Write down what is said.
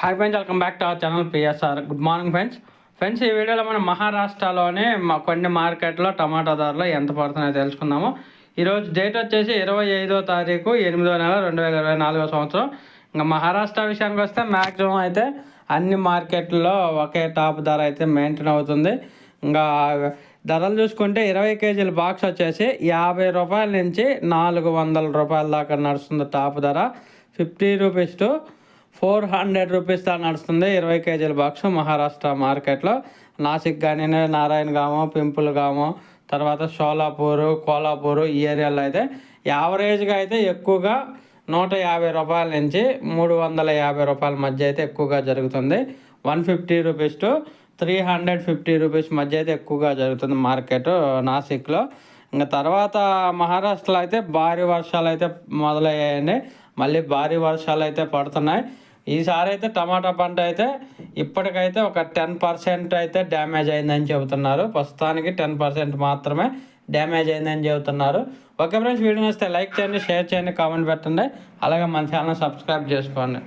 Hi friends welcome back to our channel PSR good morning friends friends ఈ వీడియోలో మనం మహారాష్ట్రలోనే కొన్ని మార్కెట్లో టమాటా ధరలు ఎంత పడుతున్నాయో తెలుసుకుందాము. ఈరోజు డేట్ వచ్చేసి ఇరవై ఐదో తారీఖు ఎనిమిదో నెల రెండు వేల ఇరవై నాలుగో సంవత్సరం. ఇంకా మహారాష్ట్ర విషయానికి వస్తే మ్యాక్సిమం అయితే అన్ని మార్కెట్లో ఒకే టాప్ ధర అయితే మెయింటైన్ అవుతుంది. ఇంకా ధరలు చూసుకుంటే ఇరవై కేజీల బాక్స్ వచ్చేసి యాభై రూపాయల నుంచి నాలుగు వందల రూపాయల దాకా నడుస్తుంది టాప్ ధర. Fifty rupees to four hundred rupees దా నడుస్తుంది ఇరవై కేజీల బాక్స్ మహారాష్ట్ర మార్కెట్లో. నాసిక్ కానీ నారాయణ గాము పింపుల్ గాము తర్వాత షోలాపూరు కోలాపూరు ఈ ఏరియాలో అయితే యావరేజ్గా అయితే ఎక్కువగా నూట యాభై రూపాయల నుంచి మూడు వందల యాభై రూపాయల మధ్య అయితే ఎక్కువగా జరుగుతుంది. One fifty rupees to three hundred fifty rupees మధ్య అయితే ఎక్కువగా జరుగుతుంది మార్కెట్ నాసిక్లో. ఇంకా తర్వాత మహారాష్ట్రలో అయితే భారీ వర్షాలు అయితే మొదలయ్యాయండి. మళ్ళీ భారీ వర్షాలు అయితే పడుతున్నాయి. ఈసారి అయితే టమాటా పంట అయితే ఇప్పటికైతే ఒక టెన్ పర్సెంట్ అయితే డ్యామేజ్ అయిందని చెబుతున్నారు. ప్రస్తుతానికి టెన్ పర్సెంట్ మాత్రమే డ్యామేజ్ అయిందని చెబుతున్నారు. ఓకే ఫ్రెండ్స్ వీడియో వస్తే లైక్ చేయండి షేర్ చేయండి కామెంట్ పెట్టండి. అలాగే మన ఛానల్ సబ్స్క్రైబ్ చేసుకోండి.